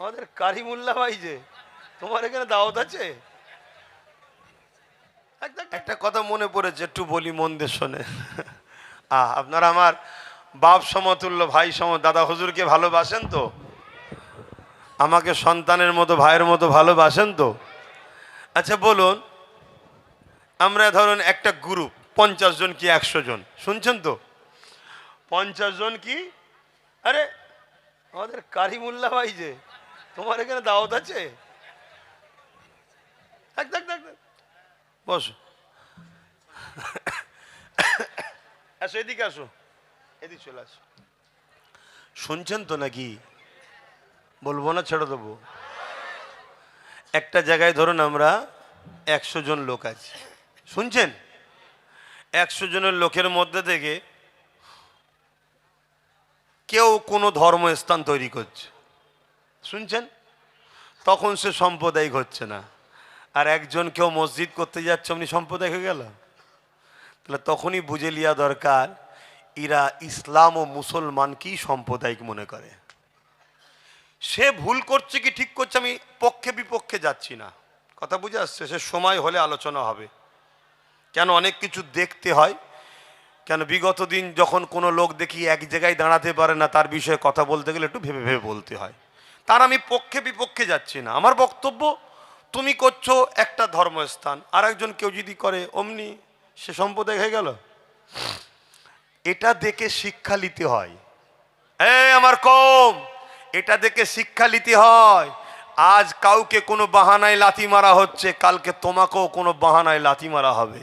আমাদের কারিমুল্লা ভাই যে, তোমার এখানে দাওয়াত আছে? একটা কথা মনে পড়েছে, একটু বলি মন দিয়ে শোনে। আহ, আপনারা আমার বাপ সমতুল্য, ভাই সম, দাদা হুজুরকে ভালোবাসেন তো? আমাকে সন্তানের মতো, ভাইয়ের মতো ভালোবাসেন তো? আচ্ছা বলুন, আমরা ধরুন একটা গ্রুপ পঞ্চাশ জন কি একশো জন? শুনছেন তো? পঞ্চাশ জন কি? আরে, আমাদের কারিমুল্লা ভাই যে তোমার এখানে দাওয়াত আছে? থাক, থাক, থাক। বসো। আসো এদিকে আসো। এদিকে চলে আসো। শুনছেন তো নাকি? বলব না ছেড়ে দেবো। একটা জায়গায় ধরুন আমরা একশো জন লোক আছি। শুনছেন? একশো জনের লোকের মধ্যে থেকে কেউ কোনো ধর্মস্থান তৈরি করছে। শুনছেন? তখন সে সাম্প্রদায়িক হচ্ছে না। আর একজন কেউ মসজিদ করতে যাচ্ছে অমনি সাম্প্রদায়িক হয়ে গেল তাহলে তখনই বুঝে লিয়া দরকার ইরা ইসলাম ও মুসলমানকেই সাম্প্রদায়িক মনে করে? সে ভুল করছে কি ঠিক করছে আমি পক্ষে বিপক্ষে যাচ্ছি না। কথা বুঝে আসছে, সে সময় হলে আলোচনা হবে। কেন অনেক কিছু দেখতে হয়, কেন বিগত দিন যখন কোনো লোক দেখি এক জায়গায় দাঁড়াতে পারে না, তার বিষয়ে কথা বলতে গেলে একটু ভেবে ভেবে বলতে হয়। তার আমি পক্ষে বিপক্ষে যাচ্ছি না। আমার বক্তব্য, তুমি করছ একটা ধর্মস্থান। আর একজন কেউ যদি করে, অমনি সে সম্প্রদায় হয়ে গেল। এটা দেখে শিক্ষা নিতে হয়। এই আমার কম, এটা দেখে শিক্ষা নিতে হয়। আজ কাউকে কোনো বাহানায় লাথি মারা হচ্ছে, কালকে তোমাকেও কোনো বাহানায় লাথি মারা হবে।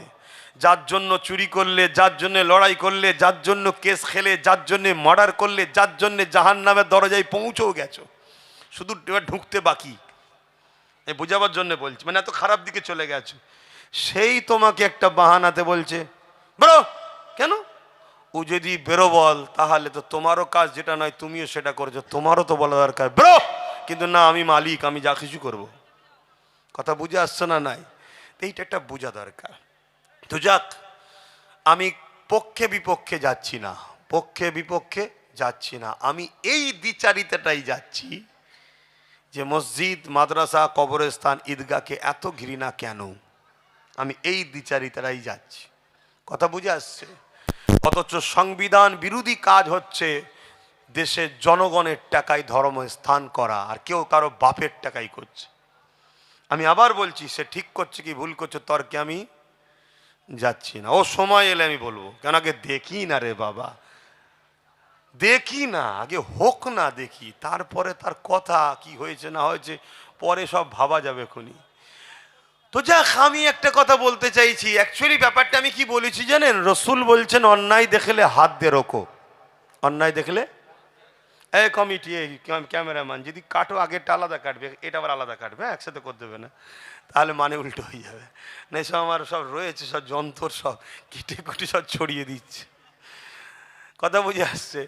যার জন্য চুরি করলে, যার জন্য লড়াই করলে, যার জন্য কেস খেলে, যার জন্য মার্ডার করলে, যার জন্য জাহান নামের দরজায় পৌঁছেও গেছো। শুধু এবার ঢুকতে বাকি। এই বোঝাবার জন্য বলছি মানে এত খারাপ দিকে চলে গেছো। সেই তোমাকে একটা বাহানাতে বলছে, বেরো! কেন? ও যদি বেরো বল, তাহলে তো তোমারও কাজ যেটা নয়, তুমিও সেটা করেছ, তোমারও তো বলা দরকার। বেরো! কিন্তু না, আমি মালিক, আমি যা কিছু করব। কথা বুঝে আসছে না নাই? এইটা একটা বোঝা দরকার। তো যাক, আমি পক্ষে বিপক্ষে যাচ্ছি না, পক্ষে বিপক্ষে যাচ্ছি না। আমি এই দ্বিচারিতাটাই যাচ্ছি। যে মসজিদ, মাদ্রাসা, কবরস্থান, ঈদগাহকে এত ঘৃণা কেন? আমি এই দ্বিচারিতারাই যাচ্ছি। কথা বুঝে আসছে? অথচ সংবিধান বিরোধী কাজ হচ্ছে দেশের জনগণের টাকায় ধর্ম স্থান করা, আর কেউ কারও বাপের টাকাই করছে। আমি আবার বলছি, সে ঠিক করছে কি, ভুল করছে, তর্কে আমি যাচ্ছি না। ও সময় এলে আমি বলব, কেন আগে দেখি না রে বাবা? দেখি না আগে হোক না দেখি তারপরে তার কথা কি হয়েছে না হয়েছে পরে সব ভাবা যাবে খুনি। তো যাক আমি একটা কথা বলতে চাইছি। অ্যাকচুয়ালি ব্যাপারটা আমি কি বলেছি জানেন? রসুল বলছেন অন্যায় দেখলে হাত দিয়ে রোকো। অন্যায় দেখলে? এ কমিটি এই ক্যাম- ক্যামেরাম্যান যদি কাটো আগেরটা আলাদা কাটবে এটা আবার আলাদা কাটবে হ্যাঁ, একসাথে করে দেবে না। তাহলে মানে উল্টো হয়ে যাবে। না সব আমার সব রয়েছে সব যন্ত্র সব কেটে কুটে সব ছড়িয়ে দিচ্ছে। কথা বুঝে আসছে।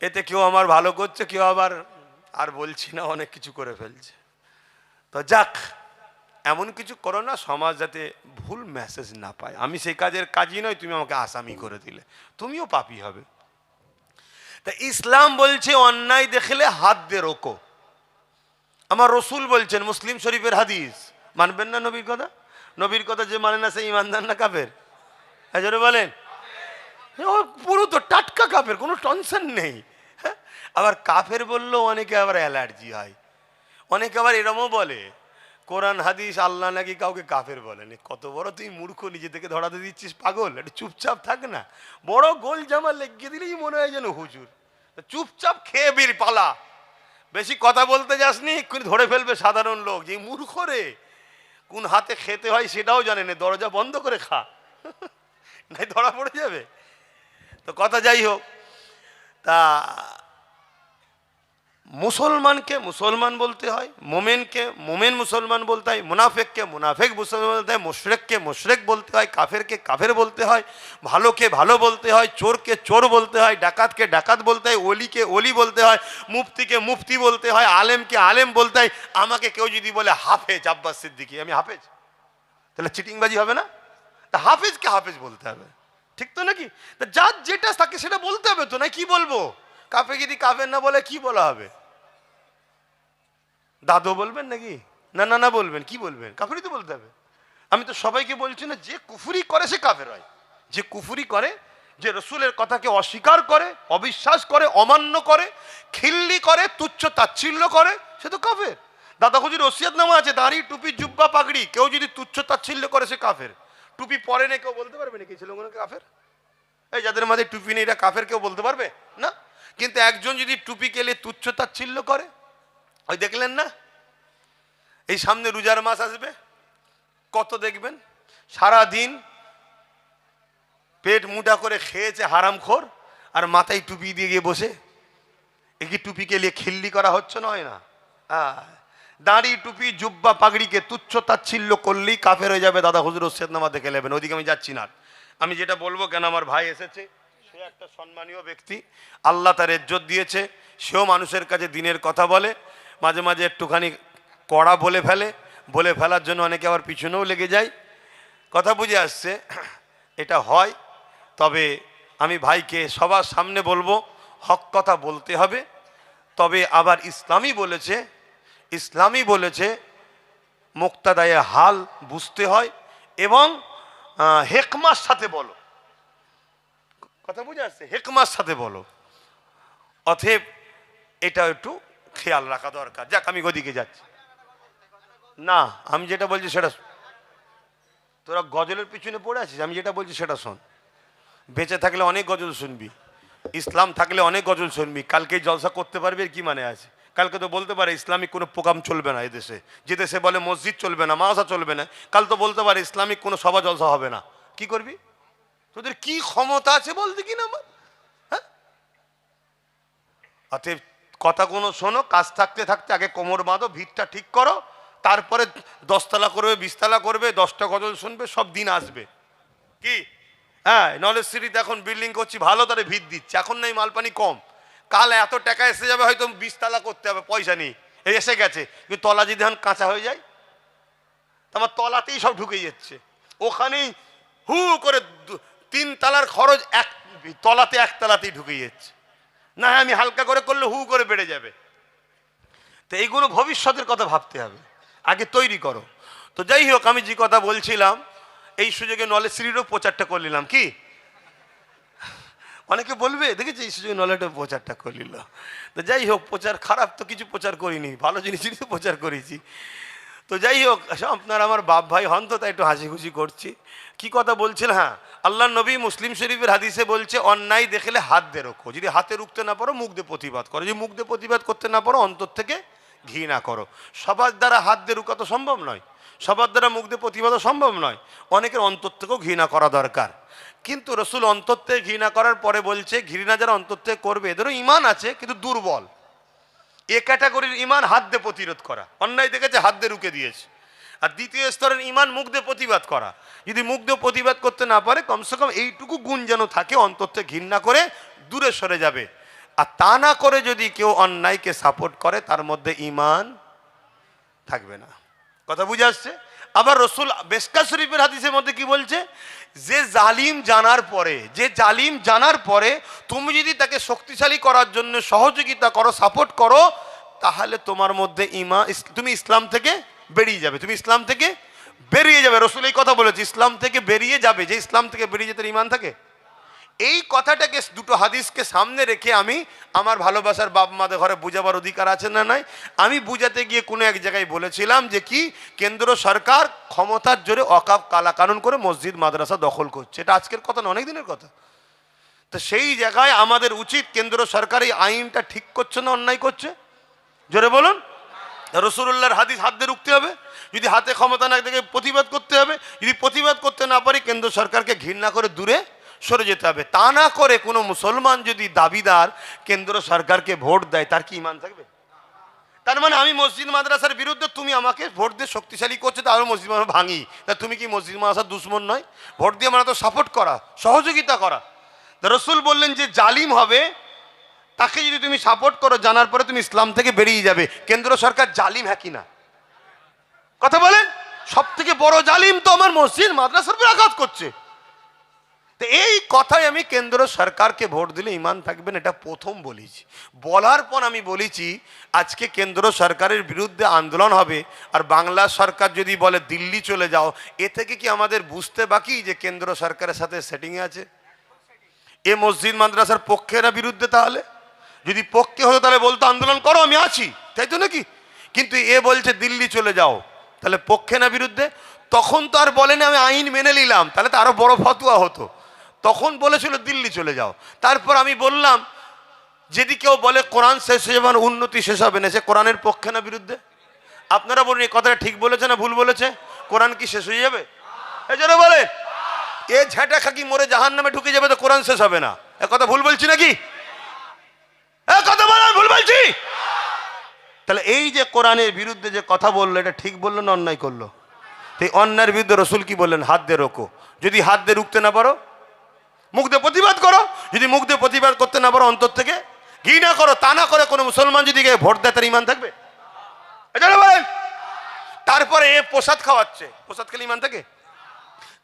এতে কেউ আমার ভালো করছে, কেউ আবার আর বলছি না, অনেক কিছু করে ফেলছে। তো যাক, এমন কিছু করো না, সমাজ যাতে ভুল মেসেজ না পায়। আমি সেই কাজের কাজই নয় তুমি আমাকে আসামি করে দিলে। তুমিও পাপি হবে। তা ইসলাম বলছে, অন্যায় দেখলে হাত দিয়ে রোকো। আমার রসুল বলছেন, মুসলিম শরীফের হাদিস। মানবেন না নবীর কথা? নবীর কথা যে মানে না সে ইমানদার না কাপের হ্যাঁ বলেন ও পুরো তো টাটকা কাফের কোনো টেনশন নেই। হ্যাঁ? আবার কাফের বললেও অনেকে আবার অ্যালার্জি হয়। অনেকে আবার এরমও বলে, কোরআন, হাদিস, আল্লাহ নাকি কাউকে কাফের বলেনি কত বড় তুই মূর্খ, নিজে থেকে ধরাতে দিচ্ছিস পাগল, একটু চুপচাপ থাক না। বড় গোল জামা লেগে দিলেই মনে হয় যেন হুজুর। চুপচাপ খেয়ে বের পালা। বেশি কথা বলতে যাসনি, এক্ষুনি ধরে ফেলবে সাধারণ লোক। যে মূর্খ রে, কোন হাতে খেতে হয় সেটাও জানে না, দরজা বন্ধ করে খা। নাই ধরা পড়ে যাবে। তো কথা যাই হোক তা মুসলমানকে মুসলমান বলতে হয় মোমেনকে মোমেন মুসলমান বলতে হয় মুনাফেককে মুনাফেক মুসলমান বলতে হয় মুশরেককে মুশরেক বলতে হয় কাফেরকে কাফের বলতে হয় ভালোকে ভালো বলতে হয় চোরকে চোর বলতে হয় ডাকাতকে ডাকাত বলতে হয় অলিকে অলি বলতে হয় মুফতিকে মুফতি বলতে হয় আলেমকে আলেম বলতে হয় আমাকে কেউ যদি বলে হাফেজ আব্বাস সিদ্দিকি আমি হাফেজ তাহলে চিটিংবাজি হবে না তা হাফেজকে হাফেজ বলতে হবে ঠিক তো নাকি? যার যেটা তাকে সেটা বলতে হবে তো না কি বলব? কাফে যদি কাফের না বলে কি বলা হবে? দাদু বলবেন নাকি? না না না বলবেন, কি বলবেন? কাফেরই তো বলতে হবে। আমি তো সবাইকে বলছি না, যে কুফুরি করে সে কাফের হয়। যে কুফুরি করে, যে রসুলের কথাকে অস্বীকার করে, অবিশ্বাস করে, অমান্য করে, খিল্লি করে, তুচ্ছ তাচ্ছিল্য করে, সে তো কাফের। দাদা হুজুর ওসিয়াত নামা আছে, দাড়ি, টুপি, জুব্বা, পাগড়ি, কেউ যদি তুচ্ছ তাচ্ছিল্য করে, সে কাফের। টুপি পরে না, কেউ বলতে পারবে নাকি? ছেলেগুলো কাফের? এই যাদের মাঝে টুপি নেই এটা কাফের, কেউ বলতে পারবে? না? কিন্তু একজন যদি টুপি কেলে তুচ্ছ তাচ্ছিল্য করে, ওই দেখলেন না? এই সামনে রোজার মাস আসবে। কত দেখবেন? সারা দিন পেট মুটা করে খেয়েছে হারামখোর, আর মাথায় টুপি দিয়ে গিয়ে বসে। এ কি টুপিকে নিয়ে খিল্লি করা হচ্ছে না হয় না? হ্যাঁ দাড়ি, টুপি, জুব্বা, পাগড়িকে তুচ্ছ তাচ্ছিল্য করলেই কাফের হয়ে যাবে। দাদা হুজুর নামা দেখে নেবেন ওইদিকে আমি যাচ্ছি না আমি যেটা বলব, কেন আমার ভাই এসেছে? সে একটা সম্মানীয় ব্যক্তি, আল্লাহ তার ইজ্জত দিয়েছে, সেও মানুষের কাছে দিনের কথা বলে, মাঝে মাঝে একটুখানি কড়া বলে ফেলে, বলে ফেলার জন্য অনেকে আবার পিছনেও লেগে যায়। কথা বুঝে আসছে, এটা হয়, তবে আমি ভাইকে সবার সামনে বলব, হক কথা বলতে হবে, তবে আবার ইসলামই বলেছে ইসলামই বলেছে, মুক্তাদায়ে হাল বুঝতে হয় এবং হেকমার সাথে বলো। কথা বুঝে আসছে? হেকমার সাথে বলো। অথেব এটা একটু খেয়াল রাখা দরকার। যাক, আমি গদিকে যাচ্ছি। না, আমি যেটা বলছি সেটা তোরা গজলের পিছনে পড়ে আছিস, আমি যেটা বলছি সেটা শোন। বেঁচে থাকলে অনেক গজল শুনবি। ইসলাম থাকলে অনেক গজল শুনবি। কালকে জলসা করতে পারবি কি মানে আছে? কালকে তো বলতে পারে ইসলামিক কোনো প্রোগ্রাম চলবে না এদেশে। যে দেশে বলে মসজিদ চলবে না মাসা চলবে না, কাল তো বলতে পারে ইসলামিক কোনো সভা জলসা হবে না। কি করবি? তোদের কি ক্ষমতা আছে বলতে কি না আমার। হ্যাঁ? অতএব কথা কোনো শোনো, কাজ থাকতে থাকতে আগে কোমর বাঁধো ভিড়টা ঠিক করো, তারপরে দশতলা করবে, বিশতলা করবে, দশটা গজল শুনবে, সব দিন আসবে। কি? হ্যাঁ নলেজ সিটিতে এখন বিল্ডিং করছি, ভালো তারে ভিড় দিচ্ছে। এখন নেই মালপানি কম। কাল এত টাকা এসে যাবে, হয়তো বিশতলা করতে হবে, পয়সা নেই। এই এসে গেছে, কিন্তু তলা যদি এখন কাঁচা হয়ে যায়, তো আমার তলাতেই সব ঢুকে যাচ্ছে। ওখানেই হু করে তিন তালার খরচ এক, তলাতে এক তলাতেই ঢুকে যাচ্ছে। না আমি হালকা করে করলে হু করে বেড়ে যাবে। তো এইগুলো ভবিষ্যতের কথা ভাবতে হবে। আগে তৈরি করো। তো যাই হোক, আমি যে কথা বলছিলাম, এই সুযোগে নলেজ সিটিরও প্রচারটা করে নিলাম। কি? অনেকে বলবে দেখেছি এই সুযোগে নলেজটা প্রচারটা করে নিল তো যাই হোক, প্রচার খারাপ তো কিছু প্রচার করিনি, ভালো জিনিসই তো প্রচার করেছি। তো যাই হোক আপনার আমার বাপ ভাই হন তো, তাই একটু হাসি খুশি করছি। কি কথা বলছিল হ্যাঁ আল্লাহ নবী মুসলিম শরীফের হাদিসে বলছে, অন্যায় দেখলে হাত দিয়ে রোখো। যদি হাতে রুখতে না পারো, মুখ দিয়ে প্রতিবাদ করো। যদি মুখ দিয়ে প্রতিবাদ করতে না পারো, অন্তর থেকে ঘৃণা করো। সবার দ্বারা হাত দিয়ে রুকা তো সম্ভব নয়। সবার দ্বারা মুখ দিয়ে প্রতিবাদও সম্ভব নয়। অনেকের অন্তর থেকেও ঘৃণা করা দরকার। কিন্তু রসুল অন্তত্বে ঘৃণা করার পরে বলছে, ঘৃণা যারা অন্তর থেকে করবে, এদেরও ইমান আছে, কিন্তু দুর্বল। এ ক্যাটাগরির ইমান হাত দিয়ে প্রতিরোধ করা। অন্যায় দেখেছে হাত দিয়ে রুকে দিয়েছে। আর দ্বিতীয় স্তরের ইমান মুখ দিয়ে প্রতিবাদ করা। যদি মুখ দিয়ে প্রতিবাদ করতে না পারে, কমসে কম এইটুকু গুণ যেন থাকে অন্তর থেকে ঘৃণা করে দূরে সরে যাবে। আর তা না করে যদি কেউ অন্যায়কে সাপোর্ট করে, তার মধ্যে ইমান থাকবে না। কথা বুঝে আসছে? আবার রসুল বেসকা শরীফের হাদিসের মধ্যে কি বলছে? যে জালিম জানার পরে, যে জালিম জানার পরে তুমি যদি তাকে শক্তিশালী করার জন্য সহযোগিতা করো সাপোর্ট করো, তাহলে তোমার মধ্যে ইমা তুমি ইসলাম থেকে বেরিয়ে যাবে। তুমি ইসলাম থেকে বেরিয়ে যাবে। রসুল এই কথা বলেছে, ইসলাম থেকে বেরিয়ে যাবে। যে ইসলাম থেকে বেরিয়ে যেতে ইমান থাকে? এই কথাটাকে দুটো হাদিসকে সামনে রেখে আমি আমার ভালোবাসার বাপ মাদের ঘরে বুঝাবার অধিকার আছে না নাই? আমি বুঝাতে গিয়ে কোনো এক জায়গায় বলেছিলাম যে কি, কেন্দ্র সরকার ক্ষমতার জোরে অকাপ কালা কানুন করে মসজিদ, মাদ্রাসা দখল করছে। এটা আজকের কথা না, অনেক দিনের কথা। তো সেই জায়গায় আমাদের উচিত কেন্দ্র সরকার এই আইনটা ঠিক করছে না, অন্যায় করছে? জোরে বলুন। রসুল্লাহর হাদিস হাত দিয়ে রুখতে হবে। যদি হাতে ক্ষমতা না দেখে প্রতিবাদ করতে হবে। যদি প্রতিবাদ করতে না পারি, কেন্দ্র সরকারকে ঘৃণা করে দূরে সরে যেতে হবে। তা না করে কোনো মুসলমান যদি দাবিদার কেন্দ্র সরকারকে ভোট দেয়, তার কি ইমান থাকবে? তার মানে আমি মসজিদ মাদ্রাসার বিরুদ্ধে তুমি আমাকে ভোট দিয়ে শক্তিশালী করছ, তাহলে মসজিদ মাদ্রাসা ভাঙি। তা তুমি কি মসজিদ মাদ্রাসার দুশ্মন নয়? ভোট দিয়ে আমরা তো সাপোর্ট করা, সহযোগিতা করা। রসুল বললেন যে জালিম হবে, তাকে যদি তুমি সাপোর্ট করো, জানার পরে তুমি ইসলাম থেকে বেরিয়ে যাবে। কেন্দ্র সরকার জালিম হ্যাঁ কিনা? কথা বলেন? সব থেকে বড় জালিম তো আমার মসজিদ মাদ্রাসার উপর আঘাত করছে। তো এই কথাই আমি কেন্দ্র সরকারকে ভোট দিলে ইমান থাকবেন এটা প্রথম বলেছি। বলার পর আমি বলেছি, আজকে কেন্দ্র সরকারের বিরুদ্ধে আন্দোলন হবে আর বাংলা সরকার যদি বলে দিল্লি চলে যাও, এ থেকে কি আমাদের বুঝতে বাকি যে কেন্দ্র সরকারের সাথে সেটিংয়ে আছে? এ মসজিদ মাদ্রাসার পক্ষে না বিরুদ্ধে তাহলে? যদি পক্ষে হতো তাহলে বলতো আন্দোলন করো, আমি আছি। তাই তো নাকি? কিন্তু এ বলছে দিল্লি চলে যাও, তাহলে পক্ষে না বিরুদ্ধে? তখন তো আর বলেনি আমি আইন মেনে নিলাম, তাহলে তো আরও বড় ফতুয়া হতো। তখন বলেছিল, দিল্লি চলে যাও। তারপর আমি বললাম, যদি কেউ বলে কোরআন শেষ হয়ে যাবে উন্নতি শেষ হবে না, সে কোরআনের পক্ষে না বিরুদ্ধে? আপনারা বলুন, এই কথাটা ঠিক বলেছে না ভুল বলেছে? কোরআন কি শেষ হয়ে যাবে? এই জন্য বলে এ ঝাঁটা খাকি মরে জাহান নামে ঢুকে যাবে তো কোরআন শেষ হবে না। এ কথা ভুল বলছি নাকি? কথা ভুল বলছি? তাহলে এই যে কোরআনের বিরুদ্ধে যে কথা বলল, এটা ঠিক বলল না অন্যায় করল? তো এই অন্যায়ের বিরুদ্ধে রসুল কি বললেন? হাত দিয়ে রোকো। যদি হাত দিয়ে রুখতে না পারো মুখ দিয়ে প্রতিবাদ করো। যদি মুখ দিয়ে প্রতিবাদ করতে না পারো অন্তর থেকে, ঘি না করো, তা না করে কোনো মুসলমান যদি ভোট দেয়, তার ইমান থাকবে? তারপরে এ প্রসাদ খাওয়াচ্ছে। প্রসাদ খেলে ইমান থাকে?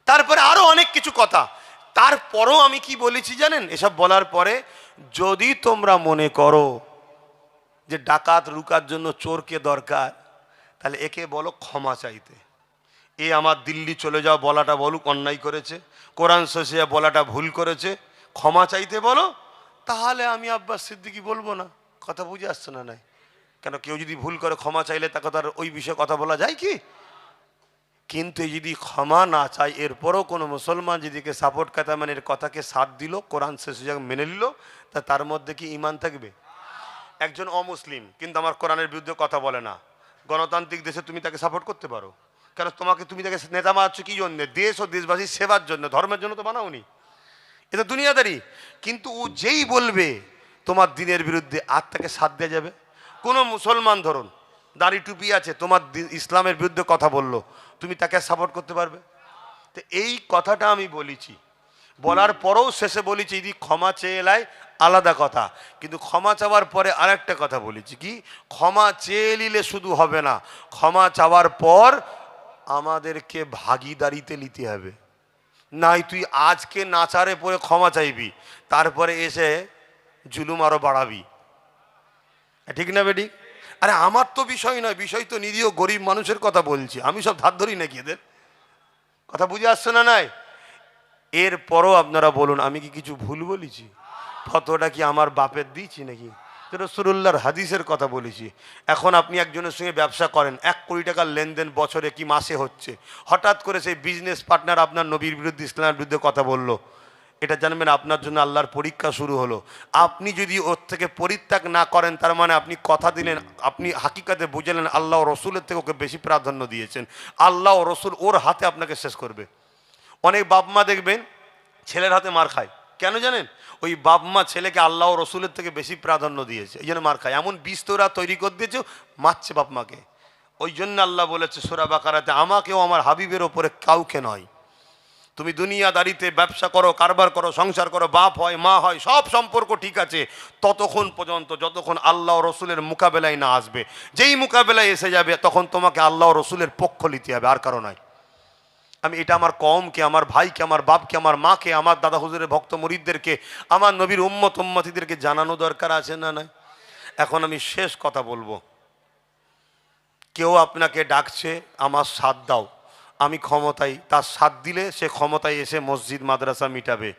তারপরে আরও অনেক কিছু কথা। তারপরও আমি কি বলেছি জানেন? এসব বলার পরে যদি তোমরা মনে করো যে ডাকাত রুকার জন্য চোরকে দরকার, তাহলে একে বলো ক্ষমা চাইতে। এ আমার দিল্লি চলে যাও, বলাটা বলুক, অন্যায় করেছে। কোরআন শেষে বলাটা ভুল করেছে। ক্ষমা চাইতে বলো, তাহলে আমি আব্বাস সিদ্দিকি বলব না। কথা বুঝে আসছে না নাই? কেন, কেউ যদি ভুল করে ক্ষমা চাইলে তাকে তার ওই বিষয়ে কথা বলা যায় কি? কিন্তু যদি ক্ষমা না চায়, এরপরও কোনো মুসলমান যেদিকে সাপোর্ট কাতা মানে এর কথাকে সাথ দিল, কোরআন শেষ মেনে নিল, তা তার মধ্যে কি ইমান থাকবে? একজন অমুসলিম, কিন্তু আমার কোরআনের বিরুদ্ধে কথা বলে না। গণতান্ত্রিক দেশে তুমি তাকে সাপোর্ট করতে পারো। কেন তোমাকে তুমি তাকে নেতা মারাচ্ছ কি জন্য? দেশ ও দেশবাসীর সেবার জন্য, ধর্মের জন্য তো বানাওনি। এটা দুনিয়াদারি। কিন্তু ও যেই বলবে, তোমার দিনের বিরুদ্ধে আর তাকে সাথ দেওয়া যাবে। কোনো মুসলমান, ধরুন, দাড়ি টুপি আছে, তোমার ইসলামের বিরুদ্ধে কথা বলল, তুমি তাকে সাপোর্ট করতে পারবে? তো এই কথাটা আমি বলেছি। বলার পরেও শেষে বলেছি যদি ক্ষমা চেয়ে এলাই আলাদা কথা। কিন্তু ক্ষমা চাওয়ার পরে আরেকটা কথা বলেছি কি? ক্ষমা চেয়ে নিলে শুধু হবে না। ক্ষমা চাওয়ার পর আমাদেরকে ভাগিদারিতে নিতে হবে। নাই তুই আজকে নাচারে পরে ক্ষমা চাইবি, তারপরে এসে জুলুম আরও বাড়াবি। ঠিক না বেটি? আরে আমার তো বিষয় নয়, বিষয় তো নিরীহ গরিব মানুষের কথা বলছি, আমি সব ধার ধরি নাকি এদের? কথা বুঝে আসছে না নাই? এরপরও আপনারা বলুন, আমি কি কিছু ভুল বলেছি? ফতোটা কি আমার বাপের দিয়েছি নাকি? রসুল্লাহর হাদিসের কথা বলেছি। এখন আপনি একজনের সঙ্গে ব্যবসা করেন, এক কোটি টাকার লেনদেন বছরে কি মাসে হচ্ছে? হঠাৎ করে সেই বিজনেস পার্টনার আপনার নবীর বিরুদ্ধে, ইসলামের বিরুদ্ধে কথা বলল। এটা জানবেন আপনার জন্য আল্লাহর পরীক্ষা শুরু হলো। আপনি যদি ওর থেকে পরিত্যাগ না করেন, তার মানে আপনি কথা দিলেন, আপনি হাকিকাতে বুঝলেন আল্লাহ রসুলের থেকে ওকে বেশি প্রাধান্য দিয়েছেন। আল্লাহ রসুল ওর হাতে আপনাকে শেষ করবে। অনেক বাপ মা দেখবেন, ছেলের হাতে মার খায়। কেন জানেন? ওই বাপ মা ছেলেকে আল্লাহ রসুলের থেকে বেশি প্রাধান্য দিয়েছে। এই জন্য মার খায়। এমন বীজ তোরা তৈরি করে দিয়েছে, মারছে বাপ মাকে ওই জন্য আল্লাহ বলেছে, সোরা বাকারাতে, আমাকেও আমার হাবিবের ওপরে কাউকে নয়। তুমি দুনিয়াদারিতে ব্যবসা করো, কারবার করো, সংসার করো, বাপ হয়, মা হয়, সব সম্পর্ক ঠিক আছে। ততক্ষণ পর্যন্ত, যতক্ষণ আল্লাহ রসুলের মোকাবেলায় না আসবে, যেই মোকাবেলায় এসে যাবে, তখন তোমাকে আল্লাহ রসুলের পক্ষ নিতে হবে, আর কারও নয়। আমি এটা আমার কমকে আমার ভাইকে, আমার বাপকে, আমার মাকে, আমার দাদা হুজুরের ভক্ত মরিদদেরকে, আমার নবীর উম্মত, উম্মতিদেরকে জানানো দরকার আছে না নাই? এখন আমি শেষ কথা বলব। কেউ আপনাকে ডাকছে, আমার সাথ দাও। আমি ক্ষমতায়, তার সাথ দিলে সে ক্ষমতায় এসে মসজিদ, মাদ্রাসা মিটাবে।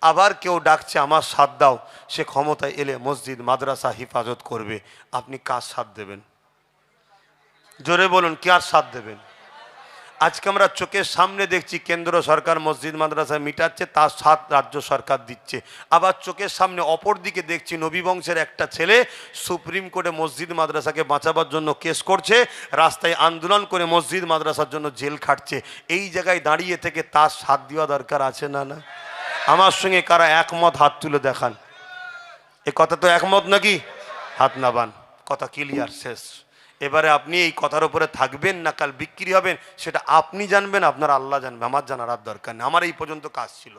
আবার কেউ ডাকছে, আমার সাথ দাও। সে ক্ষমতায় এলে মসজিদ, মাদ্রাসা হেফাজত করবে। আপনি কার সাথ দেবেন? জোরে বলুন, কার সাথ দেবেন? আজকে আমরা চোখের সামনে দেখছি কেন্দ্র সরকার মসজিদ মাদ্রাসা মিটাচ্ছে, তার সাত রাজ্য সরকার দিচ্ছে। আবার চোখের সামনে অপর দিকে দেখছি নবী বংশের একটা ছেলে সুপ্রিম কোর্টে মসজিদ মাদ্রাসাকে বাঁচাবার জন্য কেস করছে, রাস্তায় আন্দোলন করে মসজিদ মাদ্রাসার জন্য জেল খাটছে। এই জায়গায় দাঁড়িয়ে থেকে তার সাথ দেওয়া দরকার আছে না না? আমার সঙ্গে কারা একমত হাত তুলে দেখান। এ কথা তো একমত নাকি? হাত নাবান। কথা ক্লিয়ার শেষ। এবারে আপনি এই কথার উপরে থাকবেন না, কাল বিক্রি হবেন, সেটা আপনি জানবেন, আপনার আল্লাহ জানবে, আমার জানার আর দরকার নেই। আমার এই পর্যন্ত কাজ ছিল।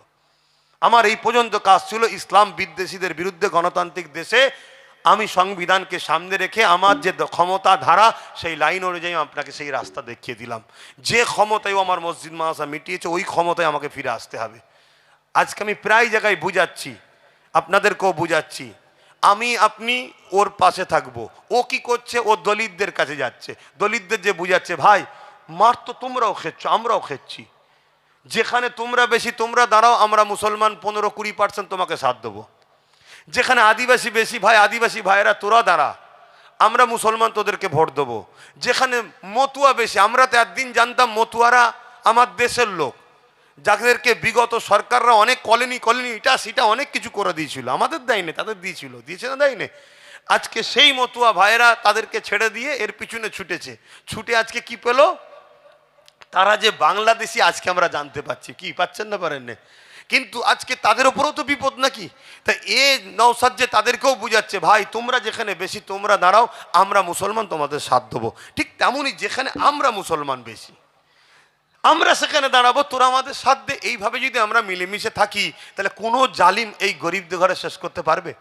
আমার এই পর্যন্ত কাজ ছিল ইসলাম বিদ্বেষীদের বিরুদ্ধে গণতান্ত্রিক দেশে আমি সংবিধানকে সামনে রেখে আমার যে ক্ষমতা ধারা, সেই লাইন অনুযায়ী আপনাকে সেই রাস্তা দেখিয়ে দিলাম। যে ক্ষমতায় আমার মসজিদ, মাদ্রাসা মিটিয়েছে, ওই ক্ষমতায় আমাকে ফিরে আসতে হবে। আজকে আমি প্রায় জায়গায় বুঝাচ্ছি, আপনাদেরকেও বুঝাচ্ছি আমি, আপনি ওর পাশে থাকব। ও কি করছে? ও দলিতদের কাছে যাচ্ছে। দলিতদের যে বুঝাচ্ছে, ভাই, মার তো তোমরাও খেচ্ছ, আমরাও খেচ্ছি। যেখানে তোমরা বেশি, তোমরা দাঁড়াও, আমরা মুসলমান পনেরো কুড়ি পার্সেন্ট তোমাকে সাথ দেবো। যেখানে আদিবাসী বেশি, ভাই, আদিবাসী ভাইয়েরা, তোরা দাঁড়া। আমরা মুসলমান তোদেরকে ভোট দেবো। যেখানে মতুয়া বেশি, আমরা তো একদিন জানতাম মতুয়ারা আমার দেশের লোক। যাদেরকে বিগত সরকাররা অনেক কলেনি, কলোনি এটা সেটা অনেক কিছু করে দিয়েছিল। আমাদের দেয়নি তাদের দিয়েছিল, দিয়েছে না দেয়নি আজকে সেই মতুয়া ভাইয়েরা তাদেরকে ছেড়ে দিয়ে এর পিছনে ছুটেছে। ছুটে আজকে কি পেল? তারা যে বাংলাদেশি, আজকে আমরা জানতে পাচ্ছি কি, পাচ্ছেন না পারেন না? কিন্তু আজকে তাদের উপরেও তো বিপদ নাকি? তা এ নৌসাদ যে তাদেরকেও বুঝাচ্ছে, ভাই, তোমরা যেখানে বেশি, তোমরা দাঁড়াও, আমরা মুসলমান তোমাদের সাথ দেবো। ঠিক তেমনই যেখানে আমরা মুসলমান বেশি। আমরা সেখানে দাঁড়াবো, তোরা আমাদের দে। এইভাবে যদি আমরা মিলেমিশে থাকি, তাহলে কোনো জালিম এই গরিবদের ঘরে শেষ করতে পারবে?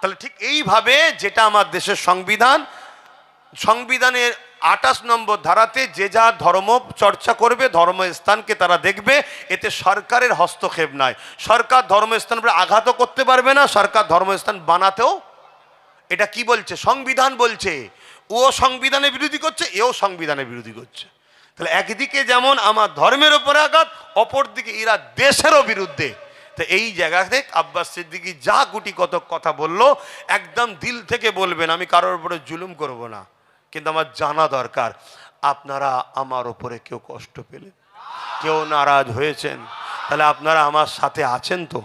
তাহলে ঠিক এইভাবে যেটা আমার দেশের সংবিধান, সংবিধানের আঠাশ নম্বর ধারাতে যে যা ধর্ম চর্চা করবে, ধর্মস্থানকে তারা দেখবে, এতে সরকারের হস্তক্ষেপ নাই। সরকার ধর্মস্থান আঘাতও করতে পারবে না, সরকার ধর্মস্থান বানাতেও। এটা কি বলছে? সংবিধান বলছে। ও সংবিধানের বিরোধী করছে, এও সংবিধানের বিরোধী করছে। তাহলে একদিকে যেমন আমার ধর্মের ওপরে আঘাত, অপরদিকে এরা দেশেরও বিরুদ্ধে। তো এই জায়গাতে আব্বাস সিদ্দিকি যা গুটি কত কথা বলল, একদম দিল থেকে বলবেন, আমি কারোর উপরে জুলুম করব না। কিন্তু আমার জানা দরকার, আপনারা আমার ওপরে কেউ কষ্ট পেলেন? কেউ নারাজ হয়েছেন? তাহলে আপনারা আমার সাথে আছেন তো?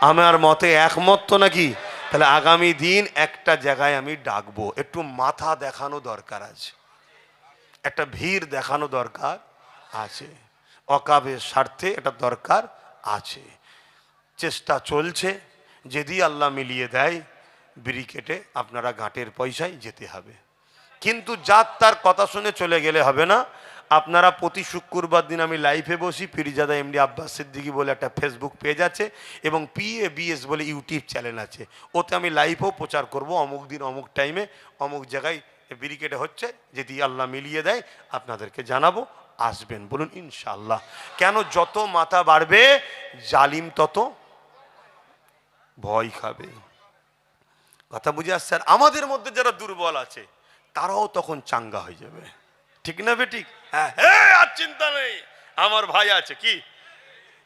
আমার মতে একমত তো নাকি? তাহলে আগামী দিন একটা জায়গায় আমি ডাকবো, একটু মাথা দেখানো দরকার আছে। একটা ভিড় দেখানো দরকার আছে। অকাবের স্বার্থে এটা দরকার আছে। চেষ্টা চলছে, যদি আল্লাহ মিলিয়ে দেয় ব্রিকেটে আপনারা ঘাটের পয়সায় যেতে হবে। কিন্তু যার তার কথা শুনে চলে গেলে হবে না। আপনারা প্রতি শুক্রবার দিন আমি লাইভে বসি পিরিজাদা এমডি আব্বাস সিদ্দিকি বলে একটা ফেসবুক পেজ আছে এবং পিএ বিএস বলে ইউটিউব চ্যানেল আছে। ওতে আমি লাইভেও প্রচার করব, অমুক দিন, অমুক টাইমে অমুক জায়গায় ব্রিকেটে হচ্ছে, যদি আল্লাহ মিলিয়ে দেয়, আপনাদেরকে জানাব, আসবেন। বলুন ইনশাল্লাহ কেন যত মাথা বাড়বে, জালিম তত ভয় খাবে। কথা বুঝে আসছে? আর আমাদের মধ্যে যারা দুর্বল আছে, তারাও তখন চাঙ্গা হয়ে যাবে। ঠিক না বেঠিক? হ্যাঁ আর চিন্তা নেই। আমার ভাই আছে, কি?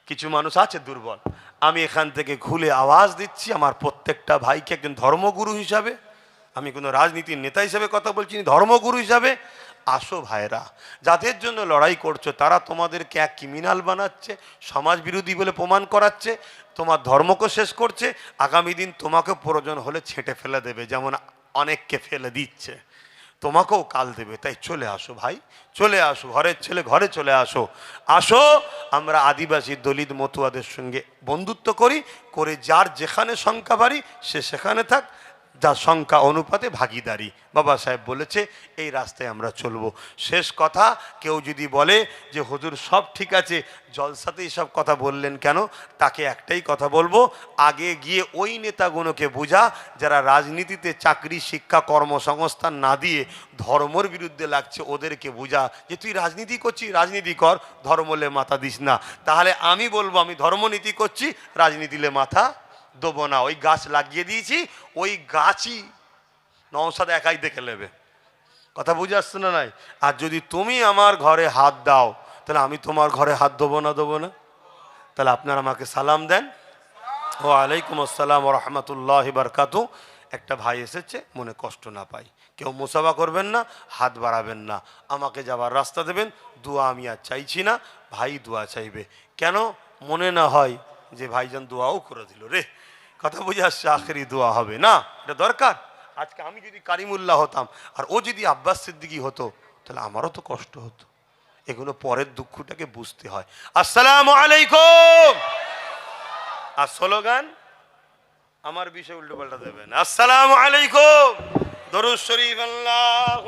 কিছু মানুষ আছে দুর্বল। আমি এখান থেকে খুলে আওয়াজ দিচ্ছি, আমার প্রত্যেকটা ভাইকে একজন ধর্মগুরু হিসাবে। আমি কোনো রাজনীতির নেতা হিসাবে কথা বলছি ধর্মগুরু হিসাবে। আসো ভাইরা যাদের জন্য লড়াই করছ, তারা তোমাদেরকে এক ক্রিমিনাল বানাচ্ছে, সমাজ বিরোধী বলে প্রমাণ করাচ্ছে, তোমার ধর্মকে শেষ করছে, আগামী দিন তোমাকে প্রয়োজন হলে ছেঁটে ফেলে দেবে, যেমন অনেককে ফেলে দিচ্ছে। তোমাকেও কাল দেবে, তাই চলে আসো ভাই, চলে আসো, ঘরের ছেলে ঘরে চলে আসো। আসো, আমরা আদিবাসী দলিত মতুয়াদের সঙ্গে বন্ধুত্ব করি, করে যার যেখানে সংখ্যা বাড়ি, সে সেখানে থাক। যার সংখ্যা অনুপাতে ভাগিদারি। বাবা সাহেব বলেছে, এই রাস্তায় আমরা চলবো। শেষ কথা, কেউ যদি বলে যে, হুজুর, সব ঠিক আছে। জলসাতেই সব কথা বললেন কেন? তাকে একটাই কথা বলব, আগে গিয়ে ওই নেতাগুলোকে বোঝা, যারা রাজনীতিতে চাকরি, শিক্ষা, কর্মসংস্থান না দিয়ে ধর্মর বিরুদ্ধে লাগছে, ওদেরকে বোঝা যে, তুই রাজনীতি করছিস, রাজনীতি কর ধর্মলে মাথা দিস না। তাহলে আমি বলব, আমি ধর্মনীতি করছি রাজনীতিলে মাথা দেবো না, ওই গাছ লাগিয়ে দিয়েছি, ওই গাছই নওসাদ একাই দেখে নেবে। কথা বুঝে আসছে না নাই? আর যদি তুমি আমার ঘরে হাত দাও, তাহলে আমি তোমার ঘরে হাত দেবো না দেবো না? তাহলে আপনারা আমাকে সালাম দেন। ও আলাইকুম আসসালাম রহমতুল্লাহ বারকাতু একটা ভাই এসেছে, মনে কষ্ট না পাই। কেউ মুসাফা করবেন না, হাত বাড়াবেন না। আমাকে যাবার রাস্তা দেবেন, দোয়া আমি আর চাইছি না, ভাই দোয়া চাইবে। কেন? মনে না হয় যে ভাইজান দোয়াও করে দিল। রে কথা বুঝে আসছে, আখেরি দোয়া হবে। না, এটা দরকার। আজকে আমি যদি কারিমুল্লাহ হতাম, আর ও যদি আব্বাস সিদ্দিকি হতো, তাহলে আমারও তো কষ্ট হতো। এগুলো পরের দুঃখটাকে বুঝতে হয়। আসসালামু আলাইকুম! আর স্লোগান, আমার বিষয় উল্টো পাল্টা দেবেন। আসসালামু আলাইকুম! দরুদ শরীফ আল্লাহ